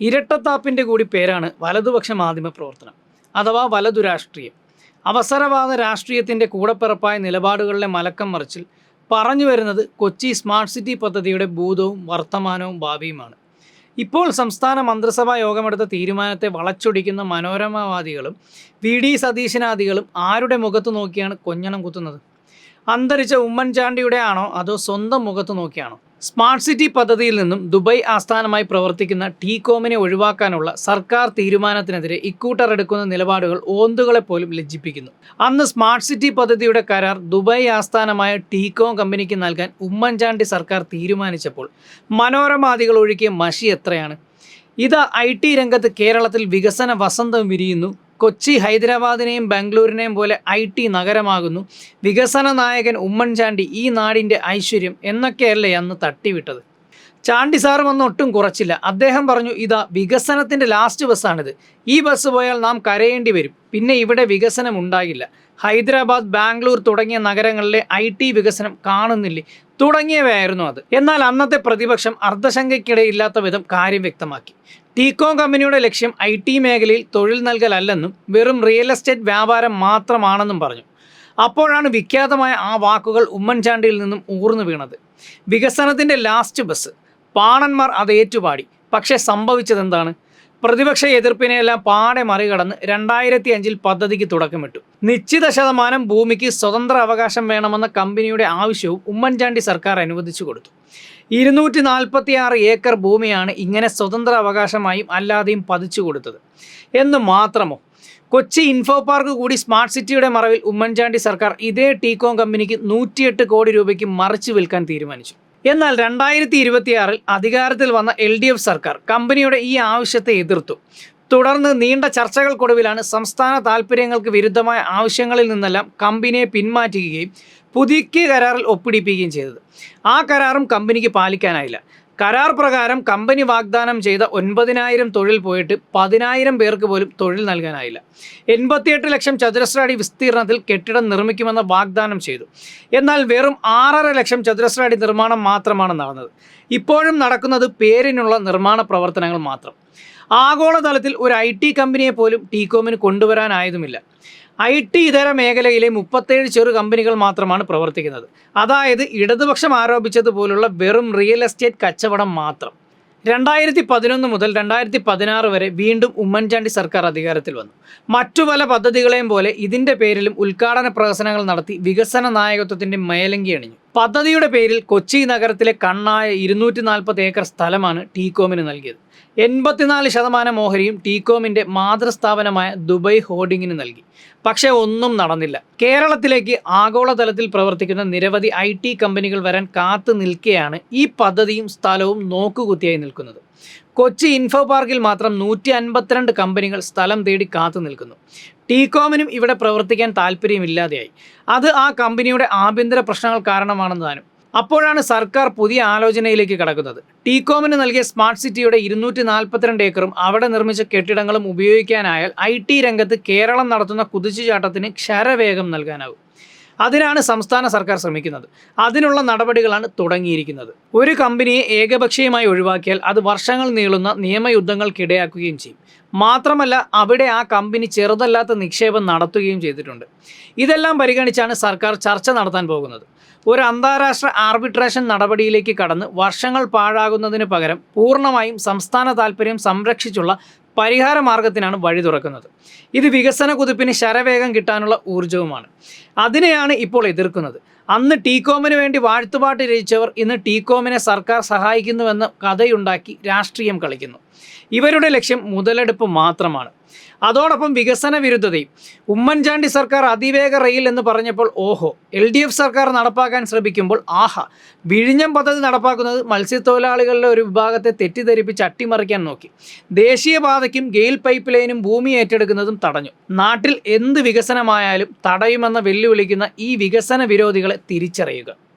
ഇരട്ടത്താപ്പിന്റെ കൂടി പേരാണ് വലതുപക്ഷ മാധ്യമ പ്രവർത്തനം അഥവാ വലതു രാഷ്ട്രീയം. അവസരവാദ രാഷ്ട്രീയത്തിന്റെ കൂടപ്പിറപ്പായ നിലപാടുകളിലെ മലക്കം മറിച്ചിൽ പറഞ്ഞു വരുന്നത് കൊച്ചി സ്മാർട്ട് സിറ്റി പദ്ധതിയുടെ ഭൂതവും വർത്തമാനവും ഭാവിയുമാണ്. ഇപ്പോൾ സംസ്ഥാന മന്ത്രിസഭാ യോഗമെടുത്ത തീരുമാനത്തെ വളച്ചൊടിക്കുന്ന മനോരമവാദികളും വി ഡി സതീശനാദികളും ആരുടെ മുഖത്ത് നോക്കിയാണ് കൊഞ്ഞണം കുത്തുന്നത്? അന്തരിച്ച ഉമ്മൻചാണ്ടിയുടെ ആണോ അതോ സ്വന്തം മുഖത്ത് നോക്കിയാണോ? സ്മാർട്ട് സിറ്റി പദ്ധതിയിൽ നിന്നും ദുബായ് ആസ്ഥാനമായി പ്രവർത്തിക്കുന്ന ടീകോമിനെ ഒഴിവാക്കാനുള്ള സർക്കാർ തീരുമാനത്തിനെതിരെ ഇക്കൂട്ടർ എടുക്കുന്ന നിലപാടുകൾ ഓന്തുകളെ പോലും ലജ്ജിപ്പിക്കുന്നു. അന്ന് സ്മാർട്ട് സിറ്റി പദ്ധതിയുടെ കരാർ ദുബായ് ആസ്ഥാനമായ ടീകോം കമ്പനിക്ക് നൽകാൻ ഉമ്മൻചാണ്ടി സർക്കാർ തീരുമാനിച്ചപ്പോൾ മനോരമാദികൾ ഒഴുക്കിയ മഷി എത്രയാണ്? ഇത് ഐ ടി രംഗത്ത് കേരളത്തിൽ വികസന വസന്തം വിരിയുന്നു. കൊച്ചി ഹൈദരാബാദിനെയും ബാംഗ്ലൂരിനെയും പോലെ ഐ ടി നഗരമാകുന്നു. വികസന നായകൻ ഉമ്മൻചാണ്ടി ഈ നാടിന്റെ ഐശ്വര്യം എന്നൊക്കെയല്ലേ അന്ന് തട്ടിവിട്ടത്. ചാണ്ടി സാറും ഒന്നും ഒട്ടും കുറച്ചില്ല. അദ്ദേഹം പറഞ്ഞു ഇതാ വികസനത്തിന്റെ ലാസ്റ്റ് ബസ്സാണിത്. ഈ ബസ് പോയാൽ നാം കരയേണ്ടി വരും. പിന്നെ ഇവിടെ വികസനം ഉണ്ടാകില്ല. ഹൈദരാബാദ് ബാംഗ്ലൂർ തുടങ്ങിയ നഗരങ്ങളിലെ ഐ ടി വികസനം കാണുന്നില്ലേ? തുടങ്ങിയവയായിരുന്നു അത്. എന്നാൽ അന്നത്തെ പ്രതിപക്ഷം അർദ്ധശങ്കയ്ക്കിടയില്ലാത്ത വിധം കാര്യം വ്യക്തമാക്കി. ടീകോം കമ്പനിയുടെ ലക്ഷ്യം ഐ ടി മേഖലയിൽ തൊഴിൽ നൽകലല്ലെന്നും വെറും റിയൽ എസ്റ്റേറ്റ് വ്യാപാരം മാത്രമാണെന്നും പറഞ്ഞു. അപ്പോഴാണ് വിഖ്യാതമായ ആ വാക്കുകൾ ഉമ്മൻചാണ്ടിയിൽ നിന്നും ഊർന്നു വീണത്. വികസനത്തിന്റെ ലാസ്റ്റ് ബസ് പാണന്മാർ അത് ഏറ്റുപാടി. പക്ഷേ സംഭവിച്ചതെന്താണ്? പ്രതിപക്ഷ എതിർപ്പിനെയെല്ലാം പാടെ മറികടന്ന് രണ്ടായിരത്തി അഞ്ചിൽ പദ്ധതിക്ക് തുടക്കമിട്ടു. നിശ്ചിത ശതമാനം ഭൂമിക്ക് സ്വതന്ത്ര അവകാശം വേണമെന്ന കമ്പനിയുടെ ആവശ്യവും ഉമ്മൻചാണ്ടി സർക്കാർ അനുവദിച്ചു കൊടുത്തു. ഇരുന്നൂറ്റി നാൽപ്പത്തി ആറ് ഏക്കർ ഭൂമിയാണ് ഇങ്ങനെ സ്വതന്ത്ര അവകാശമായും അല്ലാതെയും പതിച്ചു കൊടുത്തത്. എന്ന് മാത്രമോ? കൊച്ചി ഇൻഫോ പാർക്ക് കൂടി സ്മാർട്ട് സിറ്റിയുടെ മറവിൽ ഉമ്മൻചാണ്ടി സർക്കാർ ഇതേ ടീകോം കമ്പനിക്ക് നൂറ്റിയെട്ട് കോടി രൂപയ്ക്ക് മറിച്ചു വിൽക്കാൻ തീരുമാനിച്ചു. എന്നാൽ രണ്ടായിരത്തി ഇരുപത്തിയാറിൽ അധികാരത്തിൽ വന്ന എൽ ഡി എഫ് സർക്കാർ കമ്പനിയുടെ ഈ ആവശ്യത്തെ എതിർത്തു. തുടർന്ന് നീണ്ട ചർച്ചകൾക്കൊടുവിലാണ് സംസ്ഥാന താൽപ്പര്യങ്ങൾക്ക് വിരുദ്ധമായ ആവശ്യങ്ങളിൽ നിന്നെല്ലാം കമ്പനിയെ പിന്മാറ്റുകയും പുതുക്കിയ കരാറിൽ ഒപ്പിടിപ്പിക്കുകയും ചെയ്തത്. ആ കരാറും കമ്പനിക്ക് പാലിക്കാനായില്ല. കരാർ പ്രകാരം കമ്പനി വാഗ്ദാനം ചെയ്ത ഒൻപതിനായിരം തൊഴിൽ പോയിട്ട് പതിനായിരം പേർക്ക് പോലും തൊഴിൽ നൽകാനായില്ല. എൺപത്തിയെട്ട് ലക്ഷം ചതുരശ്ര അടി വിസ്തീർണത്തിൽ കെട്ടിടം നിർമ്മിക്കുമെന്ന വാഗ്ദാനം ചെയ്തു. എന്നാൽ വെറും ആറര ലക്ഷം ചതുരശ്ര അടി നിർമ്മാണം മാത്രമാണ് നടന്നത്. ഇപ്പോഴും നടക്കുന്നത് പേരിനുള്ള നിർമ്മാണ പ്രവർത്തനങ്ങൾ മാത്രം. ആഗോളതലത്തിൽ ഒരു ഐ ടി കമ്പനിയെ പോലും ടീകോമിന് കൊണ്ടുവരാനായതുമില്ല. ഐ ടി ഇതര മേഖലയിലെ മുപ്പത്തേഴ് ചെറു കമ്പനികൾ മാത്രമാണ് പ്രവർത്തിക്കുന്നത്. അതായത് ഇടതുപക്ഷം ആരോപിച്ചതുപോലുള്ള വെറും റിയൽ എസ്റ്റേറ്റ് കച്ചവടം മാത്രം. രണ്ടായിരത്തി പതിനൊന്ന് മുതൽ രണ്ടായിരത്തി പതിനാറ് വരെ വീണ്ടും ഉമ്മൻചാണ്ടി സർക്കാർ അധികാരത്തിൽ വന്നു. മറ്റു പല പദ്ധതികളെയും പോലെ ഇതിന്റെ പേരിലും ഉദ്ഘാടന പ്രഹസനങ്ങൾ നടത്തി വികസന നായകത്വത്തിന്റെ മേലങ്കി അണിഞ്ഞു. പദ്ധതിയുടെ പേരിൽ കൊച്ചി നഗരത്തിലെ കണ്ണായ ഇരുന്നൂറ്റി നാൽപ്പത് ഏക്കർ സ്ഥലമാണ് ടീകോമിന് നൽകിയത്. എൺപത്തിനാല് ശതമാനം ഓഹരിയും ടീകോമിന്റെ മാതൃസ്ഥാപനമായ ദുബൈ ഹോർഡിങ്ങിന് നൽകി. പക്ഷേ ഒന്നും നടന്നില്ല. കേരളത്തിലേക്ക് ആഗോളതലത്തിൽ പ്രവർത്തിക്കുന്ന നിരവധി ഐ കമ്പനികൾ വരാൻ കാത്തു നിൽക്കെയാണ് ഈ പദ്ധതിയും സ്ഥലവും നോക്കുകുത്തിയായി നിൽക്കുന്നത്. കൊച്ചി ഇൻഫോ പാർക്കിൽ മാത്രം നൂറ്റി അൻപത്തിരണ്ട് കമ്പനികൾ സ്ഥലം തേടി കാത്തു നിൽക്കുന്നു. ടീകോമിനും ഇവിടെ പ്രവർത്തിക്കാൻ താല്പര്യമില്ലാതെയായി. അത് ആ കമ്പനിയുടെ ആഭ്യന്തര പ്രശ്നങ്ങൾ കാരണമാണെന്ന് താനും. അപ്പോഴാണ് സർക്കാർ പുതിയ ആലോചനയിലേക്ക് കടക്കുന്നത്. ടീകോമിന് നൽകിയ സ്മാർട്ട് സിറ്റിയുടെ ഇരുന്നൂറ്റി നാൽപ്പത്തിരണ്ട് ഏക്കറും അവിടെ നിർമ്മിച്ച കെട്ടിടങ്ങളും ഉപയോഗിക്കാനായാൽ ഐ ടി രംഗത്ത് കേരളം നടത്തുന്ന കുതിച്ചുചാട്ടത്തിന് ക്ഷരവേഗം നൽകാനാവും അതിനാണ് സംസ്ഥാന സർക്കാർ ശ്രമിക്കുന്നത്. അതിനുള്ള നടപടികളാണ് തുടങ്ങിയിരിക്കുന്നത്. ഒരു കമ്പനിയെ ഏകപക്ഷീയമായി ഒഴിവാക്കിയാൽ അത് വർഷങ്ങൾ നീളുന്ന നിയമയുദ്ധങ്ങൾക്കിടയാക്കുകയും ചെയ്യും. മാത്രമല്ല അവിടെ ആ കമ്പനി ചെറുതല്ലാത്ത നിക്ഷേപം നടത്തുകയും ചെയ്തിട്ടുണ്ട്. ഇതെല്ലാം പരിഗണിച്ചാണ് സർക്കാർ ചർച്ച നടത്താൻ പോകുന്നത്. ഒരു അന്താരാഷ്ട്ര ആർബിട്രേഷൻ നടപടിയിലേക്ക് കടന്ന് വർഷങ്ങൾ പാഴാകുന്നതിന് പകരം പൂർണമായും സംസ്ഥാന താൽപ്പര്യം സംരക്ഷിച്ചുള്ള പരിഹാര മാർഗത്തിനാണ് വഴി തുറക്കുന്നത്. ഇത് വികസന കുതിപ്പിന് ശരവേഗം കിട്ടാനുള്ള ഊർജവുമാണ് അതിനെയാണ് ഇപ്പോൾ എതിർക്കുന്നത്. അന്ന് ടീകോമിന് വേണ്ടി വാഴ്ത്തുപാട്ട് രചിച്ചവർ ഇന്ന് ടീകോമിനെ സർക്കാർ സഹായിക്കുന്നുവെന്ന് കഥയുണ്ടാക്കി രാഷ്ട്രീയം കളിക്കുന്നു. ഇവരുടെ ലക്ഷ്യം മുതലെടുപ്പ് മാത്രമാണ്. അതോടൊപ്പം വികസന വിരുദ്ധതയും. ഉമ്മൻചാണ്ടി സർക്കാർ അതിവേഗ റെയിൽ എന്ന് പറഞ്ഞപ്പോൾ ഓഹോ എൽ ഡി എഫ് സർക്കാർ നടപ്പാക്കാൻ ശ്രമിക്കുമ്പോൾ ആഹ വിഴിഞ്ഞം പദ്ധതി നടപ്പാക്കുന്നത് മത്സ്യത്തൊഴിലാളികളുടെ ഒരു വിഭാഗത്തെ തെറ്റിദ്ധരിപ്പിച്ച് അട്ടിമറിക്കാൻ നോക്കി. ദേശീയപാതയ്ക്കും ഗെയിൽ പൈപ്പ് ലൈനും ഭൂമി ഏറ്റെടുക്കുന്നതും തടഞ്ഞു. നാട്ടിൽ എന്ത് വികസനമായാലും തടയുമെന്ന വെല്ലുവിളിക്കുന്ന ഈ വികസന വിരോധികളെ തിരിച്ചറിയുക.